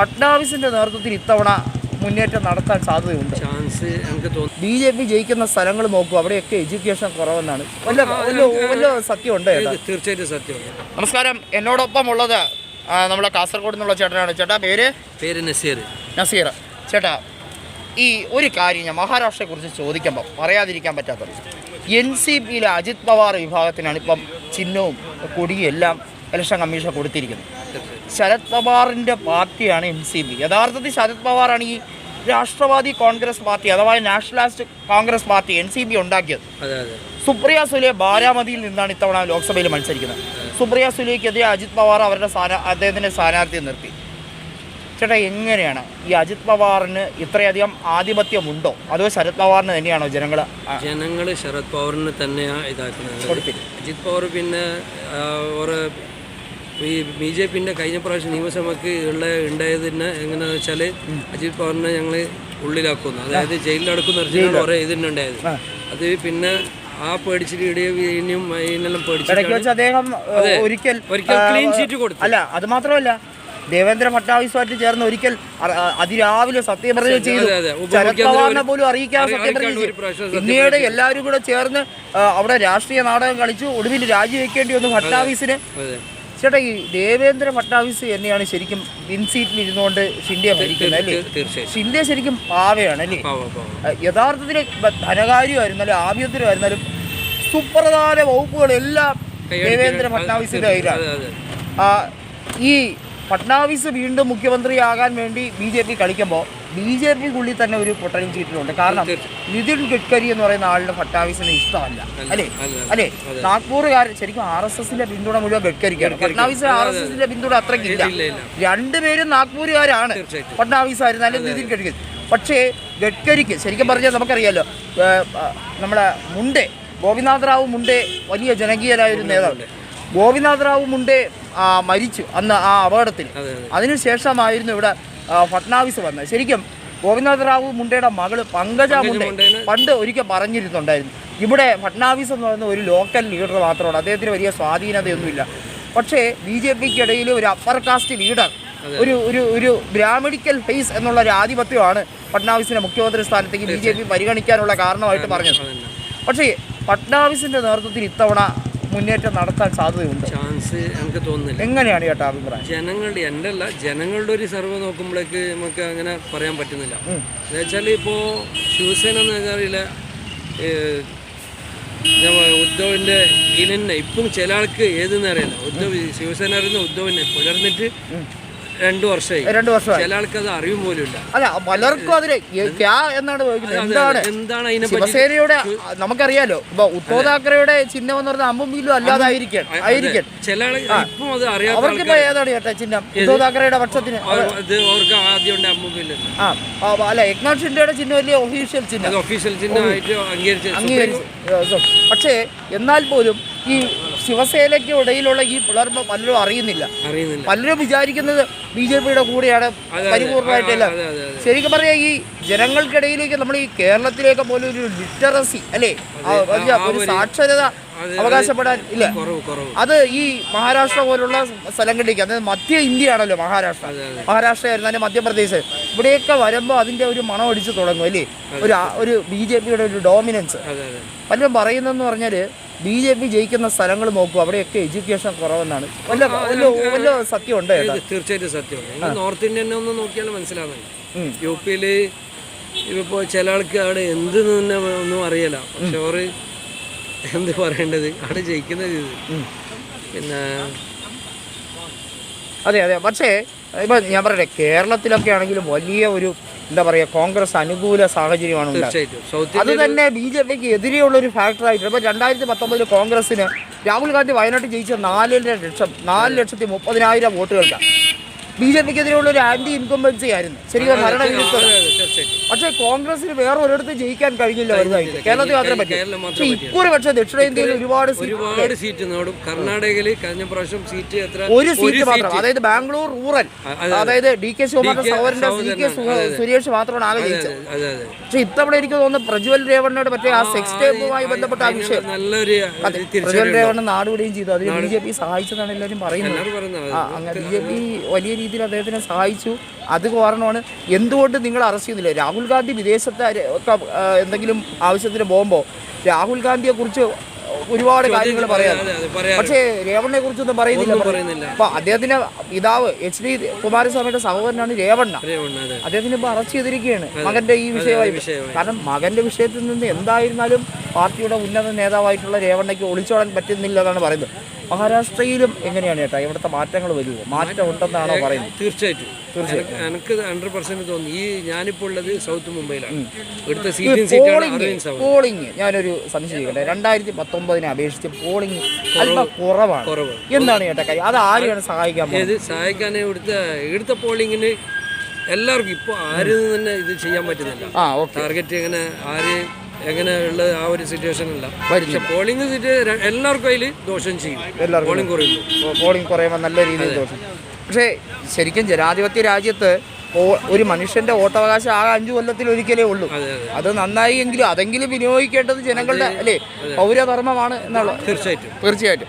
ഫട്നാവിസിന്റെ നേതൃത്വത്തിൽ ഇത്തവണ മുന്നേറ്റം നടത്താൻ സാധ്യതയുണ്ട്. ചാൻസ് എനിക്ക് തോന്നുന്നു ബി ജെ പി ജയിക്കുന്ന സ്ഥലങ്ങൾ നോക്കൂ അവിടെയൊക്കെ എഡ്യൂക്കേഷൻ കുറവെന്നാണ്. വല്ല വല്ല വല്ല സത്യമുണ്ട് തീർച്ചയായിട്ടും സത്യമാണ്. നമസ്കാരം എന്നോടൊപ്പം ഉള്ളത് നമ്മുടെ കാസർഗോഡ് നിന്നുള്ള ചേട്ടനാണ്. ചേട്ടാ പേര്? പേര് നസീർ. നസീർ. ചേട്ടാ ഈ ഒരു കാര്യം ഞാൻ മഹാരാഷ്ട്രയെക്കുറിച്ച് ചോദിക്കുമ്പോൾ പറയാതിരിക്കാൻ പറ്റാത്തത്. എൻ സി പിയിലെ അജിത് പവാർ വിഭാഗത്തിനാണ് ഇപ്പം ചിഹ്നവും കൊടിയും എല്ലാം ഇലക്ഷൻ കമ്മീഷൻ കൊടുത്തിരിക്കുന്നത്. ശരത് പവാറിന്റെ പാർട്ടിയാണ് എൻ സി പി യഥാർത്ഥത്തിൽ ശരത് പവാറാണ് ഈ രാഷ്ട്രവാദി കോൺഗ്രസ് പാർട്ടി അഥവാ nationalist Congress party N C P ഉണ്ടാക്കിയത്. സുപ്രിയ സുലെ ബാരാമതിയിൽ നിന്നാണ് ഇത്തവണ ലോക്സഭയിൽ മത്സരിക്കുന്നത്. സുപ്രിയ സുലെക്കെതിരെ അജിത് പവാർ അവരുടെ സ്ഥാന അദ്ദേഹത്തിന്റെ സ്ഥാനാർത്ഥിയെ നിർത്തി. ചേട്ടാ എങ്ങനെയാണ് ഈ അജിത് പവാറിന് ഇത്രയധികം ആധിപത്യമുണ്ടോ? അതോ ശരത് പവാറിന് തന്നെയാണോ ജനങ്ങൾ ജനങ്ങൾ ശരത് പവാറിന് തന്നെയാണ് ഇതാക്കുന്നത്. അജിത് പവാർ പിന്നെ ഒരു ഈ ബി ജെ പിന്റെ കഴിഞ്ഞ പ്രാവശ്യം നിയമസഭയ്ക്ക് ഉള്ള ഉണ്ടായത് തന്നെ എങ്ങനെയാണെന്ന് വെച്ചാൽ അജിത് പവാറിനെ ഞങ്ങൾ ഉള്ളിലാക്കുന്നു. അതായത് ജയിലിലടക്കുന്ന ഒറിജിനൽ കുറേ ഉണ്ടായത്. അത് പിന്നെ ആ പേടിച്ചിട്ട് ഇടയും ഇതിനെല്ലാം പേടിച്ചിട്ടാണ് അദ്ദേഹം ഒരിക്കൽ ഒരിക്കൽ ക്ലീൻ ചീറ്റ് കൊടുത്തു. അല്ല അത് മാത്രമല്ല ദേവേന്ദ്ര ഫട്നാവിസുമായിട്ട് ചേർന്ന് ഒരിക്കൽ അതിരാവിലെ സത്യപ്രതിജ്ഞ ചെയ്തു. ശരത് പവാറിനെ പോലും അറിയിക്കാതെ സത്യപ്രതിജ്ഞ ചെയ്തു. പിന്നീട് എല്ലാവരും കൂടെ ചേർന്ന് അവിടെ രാഷ്ട്രീയ നാടകം കളിച്ചു. ഒടുവിൽ രാജിവെക്കേണ്ടി വന്നു ഫട്നാവിസിന്. ചേട്ടാ ഈ ദേവേന്ദ്ര ഫട്നാവിസ് തന്നെയാണ് ശരിക്കും വിൻ സീറ്റിൽ ഇരുന്നുകൊണ്ട് ഷിൻഡെ ഭരിക്കുന്നത് അല്ലേ? ഇന്ത്യ ഷിൻഡെ ശരിക്കും പാവയാണ് അല്ലേ? യഥാർത്ഥത്തിൽ ധനകാര്യമായിരുന്നാലും ആഭ്യന്തരമായിരുന്നാലും സുപ്രധാന വകുപ്പുകളെല്ലാം ദേവേന്ദ്ര ഫട്നാവിസിന്റെ കയ്യിലാണ്. ഈ ഫട്നാവിസ് വീണ്ടും മുഖ്യമന്ത്രിയാകാൻ വേണ്ടി ബി ജെ പി കളിക്കുമ്പോൾ ബി ജെ പിക്കുള്ളിൽ തന്നെ ഒരു പൊട്ടലും ചെയ്തിട്ടുണ്ട് കാരണം നിതിൻ ഗഡ്കരി എന്ന് പറയുന്ന ആളുടെ ഫട്നാവിസിന് ഇഷ്ടമല്ല. അല്ലേ അല്ലെ? നാഗ്പൂറുകാർ ശരിക്കും ആർ എസ് എസിന്റെ പിന്തുണ മുഴുവൻ ഗഡ്കരിക്കാണ്. ഫട്നാവിസ് ആർ എസ് എസിന്റെ പിന്തുണ അത്രയ്ക്കില്ല രണ്ടുപേരും നാഗ്പൂരുകാരാണ്. ഫട്നാവിസ് ആയിരുന്നാലും നിതിൻ ഗഡ്കരി. പക്ഷേ ഗഡ്കരിക്ക് ശരിക്കും പറഞ്ഞാൽ നമുക്കറിയാലോ നമ്മുടെ മുണ്ടേ ഗോപിനാഥ് റാവു മുണ്ടേ വലിയ ജനകീയനായ ഒരു നേതാവ്. ഗോപിനാഥ് റാവു മുണ്ടേ മരിച്ചു അന്ന് ആ അപകടത്തിൽ. അതെ അതെ. അതിനുശേഷമായിരുന്നു ഇവിടെ ഫട്നാവിസ് വന്നത് ശരിക്കും ഗോപിനാഥ് റാവു മുണ്ടയുടെ മകൾ പങ്കജ മുണ്ടേ പണ്ട് ഒരിക്കൽ പറഞ്ഞിരുന്നുണ്ടായിരുന്നു. ഇവിടെ ഫട്നാവിസ് എന്ന് പറയുന്ന ഒരു ലോക്കൽ ലീഡർ മാത്രമാണ്. അദ്ദേഹത്തിന് വലിയ സ്വാധീനതയൊന്നുമില്ല. പക്ഷേ ബി ജെ പിക്ക് ഇടയിൽ ഒരു അപ്പർ കാസ്റ്റ് ലീഡർ ഒരു ഒരു ഒരു ബ്രാഹ്മണിക്കൽ ഫേസ് എന്നുള്ള ഒരു ആധിപത്യമാണ് ഫട്നാവിസിനെ മുഖ്യമന്ത്രി സ്ഥാനത്തേക്ക് ബി ജെ പി പരിഗണിക്കാനുള്ള കാരണമായിട്ട് പറഞ്ഞത്. പക്ഷേ ഫട്നാവിസിന്റെ നേതൃത്വത്തിൽ ഇത്തവണ മുന്നേറ്റം നടത്താൻ സാധ്യതയുണ്ട്. എനിക്ക് തോന്നുന്നില്ല. എങ്ങനെയാണ് ചേട്ടാ അഭിപ്രായം ജനങ്ങളുടെ എന്റെ അല്ല ജനങ്ങളുടെ ഒരു സർവ നോക്കുമ്പോഴേക്ക് നമുക്ക് അങ്ങനെ പറയാൻ പറ്റുന്നില്ല. എന്ന് വെച്ചാൽ ഇപ്പോൾ ശിവസേന എന്ന് വെച്ചാൽ ഉദ്ധവിന്റെ ഇതിനെ ഇപ്പം ചില ആൾക്ക് ഏതെന്ന് അറിയില്ല. ഉദ്ധവ് ശിവസേന അറിയുന്ന ഉദ്ധവിനെ പുലർന്നിട്ട് രണ്ടു വർഷമായി. രണ്ടു വർഷമായി. ചില ആൾക്കത് അറിയും പോലും ഇല്ല. അല്ല പലർക്കും അതിന് ക്യാ എന്നാണ് ചോദിക്കുന്നത് എന്താണ്? എന്താണ് ശിവസേനയുടെ നമുക്കറിയാലോ ഇപ്പൊ ഉദ്ധവ് താക്കറെയുടെ ചിഹ്നം എന്ന് പറഞ്ഞാൽ അമ്പും ബില്ലും അല്ലാതായിരിക്കും ആയിരിക്കും ചില ഇപ്പം അത് അറിയാത്ത അവർക്കിപ്പോ ഏതാണ് ചേട്ടാ ചിഹ്നം? ഉദ്ധവ് താക്കറയുടെ പക്ഷത്തിന്? അവർക്ക് ആദ്യം ഉണ്ട് അമ്മുബില്ല ആ അല്ല ഏക്നാഥ് ഷിൻഡയുടെ ചിഹ്നം വലിയ ഒഫീഷ്യൽ ചിഹ്നം? ഒഫീഷ്യൽ ചിഹ്നമായിട്ട് അംഗീകരിച്ചു അംഗീകരിച്ച് പക്ഷേ എന്നാൽ പോലും ഈ ശിവസേനയ്ക്ക് ഇടയിലുള്ള ഈ പിളർപ്പ് പലരും അറിയുന്നില്ല. പലരും വിചാരിക്കുന്നത് ബി ജെ പിയുടെ കൂടെയാണ് പരിപൂർണമായിട്ടില്ല. ശരിക്കും പറഞ്ഞാൽ ഈ ജനങ്ങൾക്കിടയിലേക്ക് നമ്മൾ ഈ കേരളത്തിലേക്ക് പോലും ഒരു ലിറ്ററസി അല്ലേ? ഒരു സാക്ഷരത അവകാശപ്പെടാൻ ഇല്ല. അത് ഈ മഹാരാഷ്ട്ര പോലുള്ള സ്ഥലങ്ങളിലേക്ക് അതായത് മധ്യ ഇന്ത്യയാണല്ലോ മഹാരാഷ്ട്ര. അതെ അതെ. മഹാരാഷ്ട്ര ആയിരുന്നു മധ്യപ്രദേശ്. ഇവിടെയൊക്കെ വരുമ്പോൾ അതിന്റെ ഒരു മണം അടിച്ച് തുടങ്ങും അല്ലേ? ഒരു ഒരു ബി ജെ പിയുടെ ഒരു ഡോമിനൻസ്. പലരും പറയുന്നതെന്ന് പറഞ്ഞാൽ ബി ജെ പി ജയിക്കുന്ന സ്ഥലങ്ങൾ നോക്കും. അവിടെയൊക്കെ എഡ്യൂക്കേഷൻ കുറവെന്നാണ്. വല്ല വല്ല വല്ല സത്യമുണ്ട് ചേട്ടാ ഇത് തീർച്ചയായിട്ടും സത്യമാണ്. നോർത്ത് ഇന്ത്യനെ ഒന്ന് നോക്കിയാൽ മനസ്സിലാവുന്നത്. യു പിയിൽ ഇപ്പോൾ ചില ആൾക്ക് അവിടെ എന്ത് തന്നെ ഒന്നും അറിയില്ല. പക്ഷെ അവർ എന്ത് പറയേണ്ടത്? അവിടെ ജയിക്കുന്നത് ഇത്. പിന്നെ അതെ അതെ. പക്ഷേ ഇപ്പം ഞാൻ പറയട്ടെ കേരളത്തിലൊക്കെ ആണെങ്കിലും വലിയ ഒരു എന്താ പറയുക കോൺഗ്രസ് അനുകൂല സാഹചര്യമാണ് ഉണ്ടായത്. അത് തന്നെ ബി ജെ പിക്ക് എതിരെയുള്ള ഒരു ഫാക്ടറായിട്ട് ഇപ്പോൾ രണ്ടായിരത്തി പത്തൊമ്പതിൽ കോൺഗ്രസിന് രാഹുൽ ഗാന്ധി വയനാട്ടിൽ ജയിച്ച നാലര ലക്ഷം നാല് ലക്ഷത്തി മുപ്പതിനായിരം വോട്ടുകൾക്ക് ബി ജെ പിക്ക് എതിരെയുള്ള ഒരു ആന്റി ഇൻകംബൻസി ആയിരുന്നു ശരിക്കും തീർച്ചയായിട്ടും പക്ഷേ കോൺഗ്രസിന് വേറെ ഒരിടത്ത് ജയിക്കാൻ കഴിഞ്ഞില്ല വലുതായിട്ട് കേരളത്തിൽ പറ്റൂ. മാത്രം പക്ഷേ ഇക്കുറി പക്ഷേ ദക്ഷിണേന്ത്യയിൽ ഒരുപാട് ഒരുപാട് സീറ്റ് നേടും. കർണാടകയിൽ കഴിഞ്ഞ പ്രാവശ്യം സീറ്റ് എത്ര? ഒരു സീറ്റ് മാത്രം. അതായത് ബാംഗ്ലൂർ റൂറൽ. അതായത് ഡി കെ ശിവകുമാറിന്റെ സഹോദരന്റെ സി കെ സുരേഷ് മാത്രമാണ് ആകെ ജയിച്ചത്. പക്ഷെ ഇത്തവണ എനിക്ക് തോന്നുന്നു പ്രജ്വൽ രേവണ്ണയുടെ മറ്റേ ആ സെക്സ് ടേപ്പുമായി ബന്ധപ്പെട്ട ആ വിഷയം. പ്രജ്വൽ രേവണ്ണ നാടുവിടുകയും ചെയ്തു. അതിന് ബി ജെ പി സഹായിച്ചതാണ് എല്ലാവരും പറയുന്നത്. അങ്ങനെ ബി ജെ പി വലിയ രീതിയിൽ അദ്ദേഹത്തിനെ സഹായിച്ചു. അത് കാരണമാണ്. എന്തുകൊണ്ട് നിങ്ങൾ അറസ്റ്റ് ചെയ്യുന്നില്ല? രാഹുൽ ഗാന്ധി വിദേശത്തെ ഒക്കെ എന്തെങ്കിലും ആവശ്യത്തിന് പോകുമ്പോൾ രാഹുൽ ഗാന്ധിയെ കുറിച്ച് ഒരുപാട് കാര്യങ്ങൾ പറയാം. പക്ഷേ രേവണ്ണയെ കുറിച്ചൊന്നും പറയുന്നില്ല. ഒന്നും പറയുന്നില്ല. അപ്പൊ അദ്ദേഹത്തിന്റെ പിതാവ് എച്ച് ഡി കുമാരസ്വാമിയുടെ സഹോദരനാണ് രേവണ്ണ. അദ്ദേഹത്തിന് ഇപ്പൊ അറസ്റ്റ് ചെയ്തിരിക്കുകയാണ് മകന്റെ ഈ വിഷയമായി വിഷയമായി. കാരണം മകന്റെ വിഷയത്തിൽ നിന്ന് എന്തായിരുന്നാലും പാർട്ടിയുടെ ഉന്നത നേതാവായിട്ടുള്ള രേവണ്ണയ്ക്ക് ഒളിച്ചോടാൻ പറ്റുന്നില്ല എന്നാണ് പറയുന്നത്. മഹാരാഷ്ട്രയിലും എങ്ങനെയാണ് ചേട്ടാ ഇവിടുത്തെ മാറ്റങ്ങൾ വരുമോ മാറ്റം ഉണ്ടെന്നാണോ പറയുന്നത്? തീർച്ചയായിട്ടും. എനിക്ക് എനിക്ക് ഹൺഡ്രഡ് പെർസെന്റ് തോന്നി. ഈ ഞാനിപ്പോൾ ഉള്ളത് സൗത്ത് മുംബൈയിലാണ്. ഇവിടുത്തെ സീറ്റിംഗ് സീറ്റാണ് പോളിംഗ് ഞാനൊരു സംശയിക്കട്ടെ രണ്ടായിരത്തി പത്തൊമ്പതിനെ അപേക്ഷിച്ച് പോളിംഗ് കുറവാണ്. കുറവ്. എന്താണ് ചേട്ടാ കാര്യം? അത് ആരെയാണ് സഹായിക്കാൻ ഇത് സഹായിക്കാൻ ഇവിടുത്തെ ഇവിടുത്തെ പോളിങ്ങിന് എല്ലാവർക്കും ഇപ്പോൾ ആരും തന്നെ ഇത് ചെയ്യാൻ പറ്റുന്നില്ല. ടാർഗറ്റ് എങ്ങനെ ആര് എങ്ങനെ ഉള്ള ആ ഒരു സിറ്റുവേഷൻ അല്ല. പക്ഷെ പോളിംഗ് എല്ലാവർക്കും അതിൽ ദോഷം ചെയ്യും. പോളിങ് പോളിംഗ് കുറയുന്നു പോളിംഗ് കുറയുമ്പോൾ നല്ല രീതിയിൽ ദോഷം. പക്ഷേ ശരിക്കും ജനാധിപത്യ രാജ്യത്ത് ഒരു മനുഷ്യന്റെ വോട്ടവകാശം ആ അഞ്ചു കൊല്ലത്തിൽ ഒരിക്കലേ ഉള്ളൂ. അതെ നന്നായി എങ്കിലും അതെങ്കിലും വിനിയോഗിക്കേണ്ടത് ജനങ്ങളുടെ അല്ലേ? പൗരധർമ്മമാണ് എന്നുള്ള തീർച്ചയായിട്ടും. തീർച്ചയായിട്ടും.